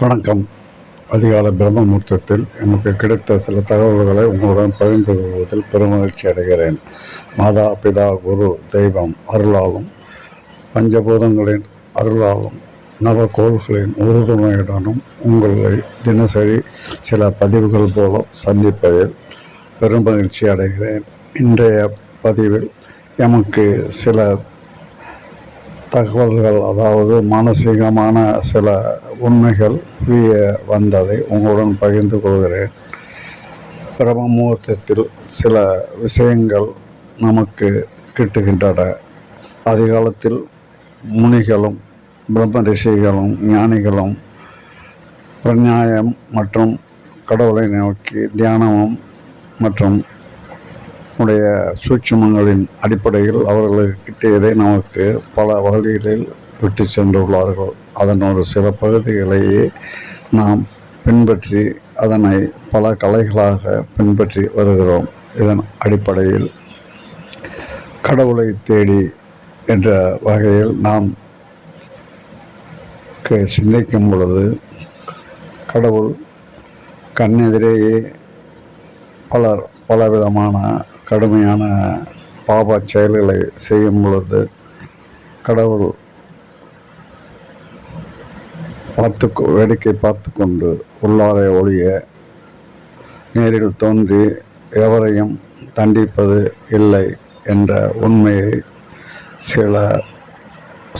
வணக்கம். அதிகாலை பிரம்மமுகூர்த்தத்தில் எனக்கு கிடைத்த சில தகவல்களை உங்களுடன் பகிர்ந்து கொள்வதில் பெருமகிழ்ச்சி அடைகிறேன். மாதா பிதா குரு தெய்வம் அருளாலும் பஞ்சபூதங்களின் அருளாலும் நவகோள்களின் உறுதுணையுடனும் உங்களை தினசரி சில பதிவுகள் மூலம் சந்திப்பதில் பெருமகிழ்ச்சி அடைகிறேன். இன்றைய பதிவில் எமக்கு சில தகவல்கள் அதாவது மானசீகமான சில உண்மைகள் புரிய வந்ததை உங்களுடன் பகிர்ந்து கொள்கிறேன். பிரம்ம முகூர்த்தத்தில் சில விஷயங்கள் நமக்கு கிட்டுகின்றன. அதிகாலத்தில் முனிகளும் பிரம்ம ரிஷிகளும் ஞானிகளும் பிரஞாயம் மற்றும் கடவுளை நோக்கி தியானமும் மற்றும் உடைய சூட்சுமங்களின் அடிப்படையில் அவர்களுக்கு கிட்டியதை நமக்கு பல வகைகளில் விட்டு சென்றுள்ளார்கள். அதன் ஒரு சில பகுதிகளையே நாம் பின்பற்றி அதனை பல கலைகளாக பின்பற்றி வருகிறோம். இதன் அடிப்படையில் கடவுளை தேடி என்ற வகையில் நாம் க- சிந்திக்கும் பொழுது கடவுள் கண்ணெதிரேயே பலர் பலவிதமான கடுமையான பாப செயல்களை செய்யும் பொழுது கடவுள் பார்த்து வேடிக்கை பார்த்து கொண்டு உள்ளாரை ஒழிய நேரில் தோன்றி எவரையும் தண்டிப்பது இல்லை என்ற உண்மையை சில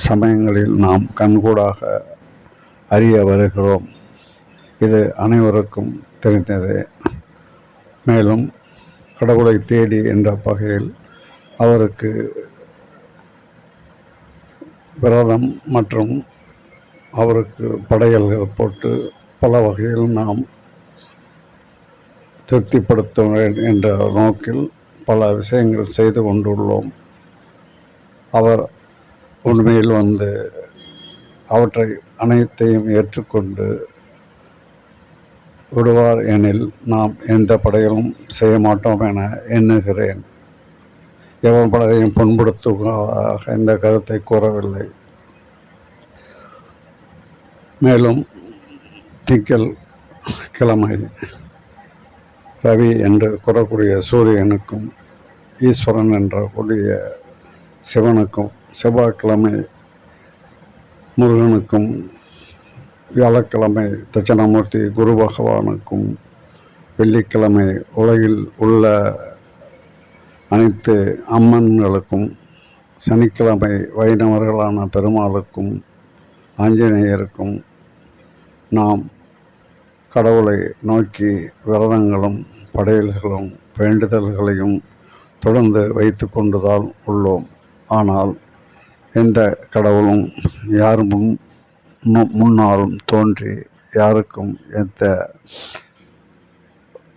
சமயங்களில் நாம் கண்கூடாக அறிய வருகிறோம். இது அனைவருக்கும் தெரிந்தது. மேலும் கடவுளை தேடி என்ற வகையில் அவருக்கு விரதம் மற்றும் அவருக்கு படையல்கள் போட்டு பல வகையில் நாம் திருப்திப்படுத்த வேண்டும் என்ற நோக்கில் பல விஷயங்கள் செய்து கொண்டுள்ளோம். அவர் உண்மையில் வந்து அவற்றை அனைத்தையும் ஏற்றுக்கொண்டு விடுவார் எனில் நாம் எந்த படையிலும் செய்ய மாட்டோம் என எண்ணுகிறேன். எவன் படையையும் புண்படுத்துவதாக இந்த கருத்தை கூறவில்லை. மேலும் திங்கள் கிழமை ரவி என்று கூறக்கூடிய சூரியனுக்கும் ஈஸ்வரன் என்ற கூடிய சிவனுக்கும் செவ்வாய்க்கிழமை முருகனுக்கும் வியாழக்கிழமை தட்சிணாமூர்த்தி குரு பகவானுக்கும் வெள்ளிக்கிழமை உலகில் உள்ள அனைத்து அம்மன்களுக்கும் சனிக்கிழமை வைணவர்களான பெருமாளுக்கும் ஆஞ்சநேயருக்கும் நாம் கடவுளை நோக்கி விரதங்களும் படையல்களும் வேண்டுதல்களையும் தொடர்ந்து வைத்து கொண்டுதான் உள்ளோம். ஆனால் எந்த கடவுளும் யார் முன் முன்னாலும் தோன்றி யாருக்கும் எந்த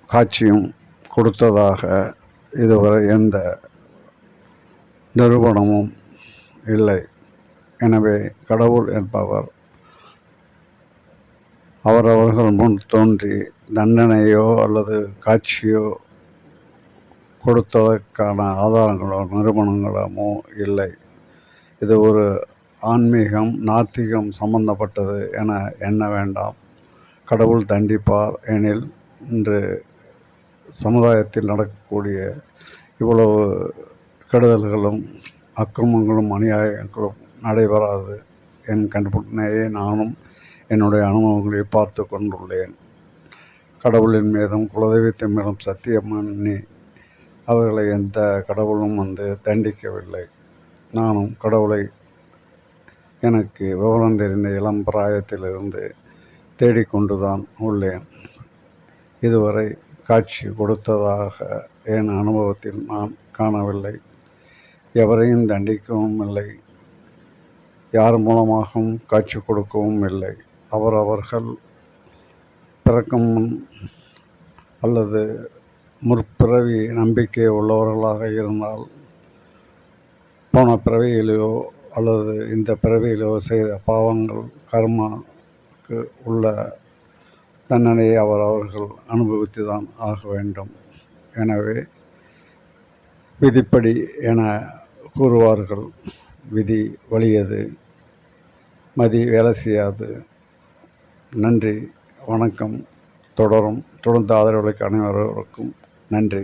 காட்சியும் கொடுத்ததாக இதுவரை எந்த நிறுவனமும் இல்லை. எனவே கடவுள் என்பவர் அவரவர்கள் முன் தோன்றி தண்டனையோ அல்லது காட்சியோ கொடுத்ததற்கான ஆதாரங்களோ நிறுவனங்களமோ இல்லை. இது ஒரு ஆன்மீகம் நாத்திகம் சம்பந்தப்பட்டது என எண்ண வேண்டாம். கடவுள் தண்டிப்பார் எனில் இன்று சமுதாயத்தில் நடக்கக்கூடிய இவ்வளவு கெடுதல்களும் அக்கிரமங்களும் அநியாயங்களும் நடைபெறாது என் கண்முன்னேயே நானும் என்னுடைய அனுபவங்களை பார்த்து கொண்டுள்ளேன். கடவுளின் மீதும் குலதெய்வத்தின் மீதும் சத்தியம் பண்ணி அவர்களை எந்த கடவுளும் வந்து தண்டிக்கவில்லை. நானும் கடவுளை எனக்கு விவரம் தெரிந்த இளம் பிராயத்திலிருந்து தேடிக்கொண்டுதான் உள்ளேன். இதுவரை காட்சி கொடுத்ததாக என் அனுபவத்தில் நான் காணவில்லை. எவரையும் தண்டிக்கவும் இல்லை. யார் மூலமாகவும் காட்சி கொடுக்கவும் இல்லை. அவரவர்கள் பிறக்கும் முன் அல்லது முற்பிறவி நம்பிக்கை உள்ளவர்களாக இருந்தால் போன பிறவியிலோ அல்லது இந்த பிறவியிலோ செய்த பாவங்கள் கர்மாக்கு உள்ள தண்டனையை அவர் அவர்கள் அனுபவித்து தான் ஆக வேண்டும். எனவே விதிப்படி என கூறுவார்கள். விதி வலியது மதி வேலை செய்யாது. நன்றி வணக்கம். தொடரும் தொடர்ந்து ஆதரவுகளுக்கு அனைவருக்கும் நன்றி.